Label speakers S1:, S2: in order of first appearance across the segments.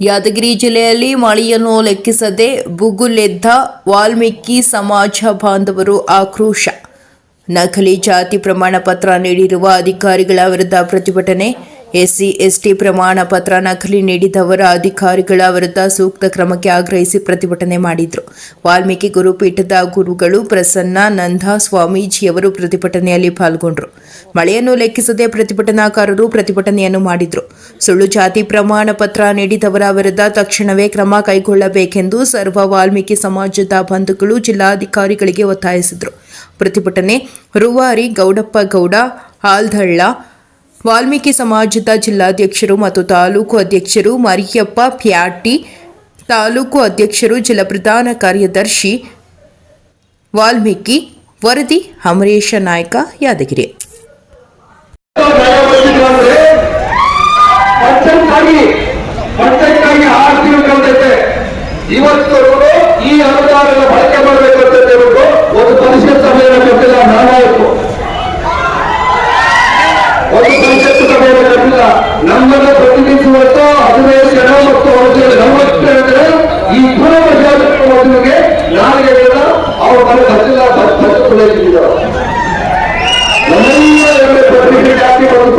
S1: ಯಾದಗಿರಿ ಜಿಲ್ಲೆಯಲ್ಲಿ ಮಳೆಯನ್ನು ಲೆಕ್ಕಿಸದೆ ಬುಗುಲೆದ್ದ ವಾಲ್ಮೀಕಿ ಸಮಾಜ ಬಾಂಧವರು ಆಕ್ರೋಶ. ನಕಲಿ ಜಾತಿ ಪ್ರಮಾಣ ಪತ್ರ ನೀಡಿರುವ ಅಧಿಕಾರಿಗಳ ವಿರುದ್ಧ ಪ್ರತಿಭಟನೆ ಎಸ್ಸಿ, ಎಸ್ಟಿ ಪ್ರಮಾಣ ಪತ್ರ ನಕಲಿ ನೀಡಿದವರ ಅಧಿಕಾರಿಗಳ ವಿರುದ್ಧ ಸೂಕ್ತ ಕ್ರಮಕ್ಕೆ ಆಗ್ರಹಿಸಿ ಪ್ರತಿಭಟನೆ ಮಾಡಿದ್ರು. ವಾಲ್ಮೀಕಿ ಗುರುಪೀಠದ ಗುರುಗಳು ಪ್ರಸನ್ನ ನಂದಾ ಸ್ವಾಮೀಜಿಯವರು ಪ್ರತಿಭಟನೆಯಲ್ಲಿ ಪಾಲ್ಗೊಂಡರು. ಮಳೆಯನ್ನು ಲೆಕ್ಕಿಸದೆ ಪ್ರತಿಭಟನಾಕಾರರು ಪ್ರತಿಭಟನೆಯನ್ನು ಮಾಡಿದ್ರು. ಸುಳ್ಳು ಜಾತಿ ಪ್ರಮಾಣ ಪತ್ರ ನೀಡಿದವರ ವಿರುದ್ಧ ತಕ್ಷಣವೇ ಕ್ರಮ ಕೈಗೊಳ್ಳಬೇಕೆಂದು ಸರ್ವ ವಾಲ್ಮೀಕಿ ಸಮಾಜದ ಬಂಧುಗಳು ಜಿಲ್ಲಾಧಿಕಾರಿಗಳಿಗೆ ಒತ್ತಾಯಿಸಿದರು. ಪ್ರತಿಭಟನೆ ರೂವಾರಿ ಗೌಡಪ್ಪ ಗೌಡ ಆಲ್ದಳ್ಳ ವಾಲ್ಮೀಕಿ ಸಮಾಜದ ಜಿಲ್ಲಾಧ್ಯಕ್ಷರು ಮತ್ತು ತಾಲೂಕು ಅಧ್ಯಕ್ಷರು ಮರಿಯಪ್ಪ ಪ್ಯಾಟಿ, ತಾಲೂಕು ಅಧ್ಯಕ್ಷರು ಜಿಲ್ಲಾ ಪ್ರಧಾನ ಕಾರ್ಯದರ್ಶಿ ವಾಲ್ಮೀಕಿ, ವರದಿ ಅಮರೇಶ ನಾಯ್ಕ, ಯಾದಗಿರಿ.
S2: ಇವತ್ತು ಈ ಅನುದಾನದ ಬಳಕೆ ನಮ್ಮನ್ನು ಪ್ರತಿನಿಧಿಸುವಂತ ಹದಿನೈದು ಜನ ಮತ್ತು ಅವರ ನಲವತ್ತು ಈ ಪೂರ್ವ ಮದುವೆಗೆ ನಾಲ್ಕು ಜನ ಅವರು ಮನೆ ಹತ್ತಿರ ಹತ್ತಿರ ನಮ್ಮೆಲ್ಲ ಪ್ರತಿನಿಧಿ ಜಾತಿ ಅವರ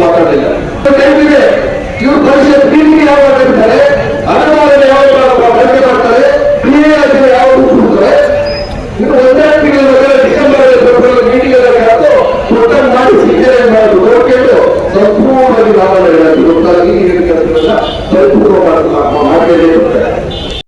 S2: ಮಾತಾಡಿಲ್ಲ ಇವರು ಪರಿಷತ್